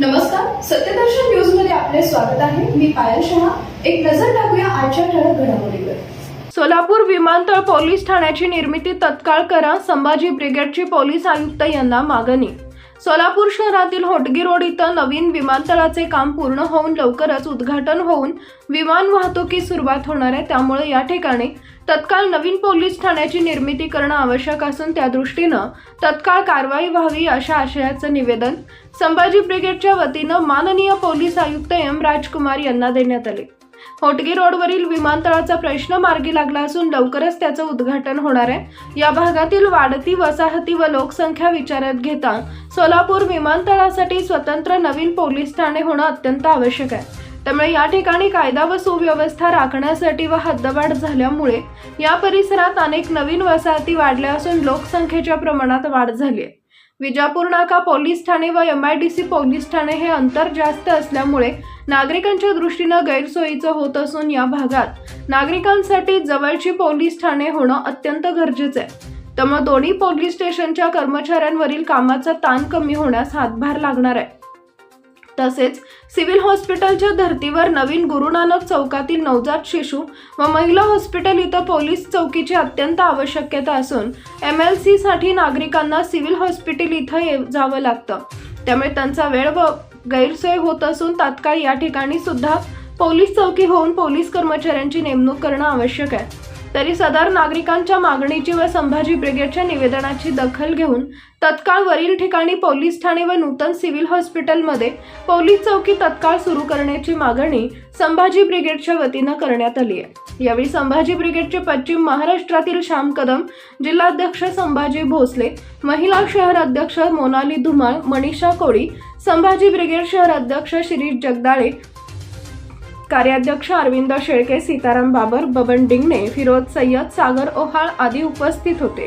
नमस्कार सत्यदर्शन न्यूजमध्ये आपले स्वागत आहे. मी पायल शहा. एक नजर टाकूया आजच्या ठळक घडामोडीवर. सोलापूर विमानतळ पोलीस ठाण्याची निर्मिती तत्काळ करा संभाजी ब्रिगेडची पोलीस आयुक्त यांना मागणी. सोलापूर शहरातील होटगी रोड इथं नवीन विमानतळाचे काम पूर्ण होऊन लवकरच उद्घाटन होऊन विमान वाहतुकीस सुरुवात होणार आहे. त्यामुळे या ठिकाणी तत्काळ नवीन पोलीस ठाण्याची निर्मिती करणं आवश्यक असून त्या दृष्टीनं तत्काळ कारवाई व्हावी अशा आशयाचं निवेदन संभाजी ब्रिगेडच्या वतीनं माननीय पोलीस आयुक्त एम राजकुमार यांना देण्यात आले. होटगी रोडवरील विमानतळाचा प्रश्न मार्गी लागला असून लवकरच त्याचं उद्घाटन होणार आहे. या भागातील वाढती वसाहती व लोकसंख्या विचारात घेता सोलापूर विमानतळासाठी स्वतंत्र नवीन पोलीस ठाणे होणं अत्यंत आवश्यक आहे. त्यामुळे या ठिकाणी कायदा व सुव्यवस्था राखण्यासाठी व हद्दवाढ झाल्यामुळे या परिसरात अनेक नवीन वसाहती वाढल्या असून लोकसंख्येच्या प्रमाणात वाढ झाली आहे. विजापूर नाका पोलीस ठाणे व M I D C police Thane हे अंतर जास्त असल्यामुळे नागरिकांच्या दृष्टीनं गैरसोयीचं होत असून या भागात नागरिकांसाठी जवळची पोलीस ठाणे होणं अत्यंत गरजेचं आहे. त्यामुळे दोन्ही पोलीस स्टेशनच्या कर्मचाऱ्यांवरील कामाचा ताण कमी होण्यास हातभार लागणार आहे. तसेच सिव्हिल हॉस्पिटलच्या धर्तीवर नवीन गुरुनानक चौकातील नवजात शिशु व महिला हॉस्पिटल इथं पोलीस चौकीची अत्यंत आवश्यकता असून एम एल सीसाठी नागरिकांना सिव्हिल हॉस्पिटल इथं ये- जावं लागतं. त्यामुळे त्यांचा वेळ व गैरसोय होत असून तात्काळ या ठिकाणी सुद्धा पोलीस चौकी होऊन पोलीस कर्मचाऱ्यांची नेमणूक करणं आवश्यक आहे. तरी सदर नागरिकांच्या मागणीची व संभाजी ब्रिगेडच्या निवेदनाची दखल घेऊन तत्काळ वरील ठिकाणी पोलीस ठाणे व नूतन सिव्हिल हॉस्पिटलमध्ये पोलीस चौकी तत्काळ सुरू करण्याची मागणी संभाजी ब्रिगेडच्या वतीनं करण्यात आली आहे. यावेळी संभाजी ब्रिगेडचे पश्चिम महाराष्ट्रातील श्याम कदम जिल्हाध्यक्ष संभाजी भोसले महिला शहर अध्यक्ष मोनाली धुमाळ मनीषा कोळी संभाजी ब्रिगेड शहर अध्यक्ष शिरीष जगदाळे कार्याध्यक्ष अरविंद शेळके सीताराम बाबर बबन डिंगणे फिरोज सय्यद सागर ओहाळ आदी उपस्थित होते.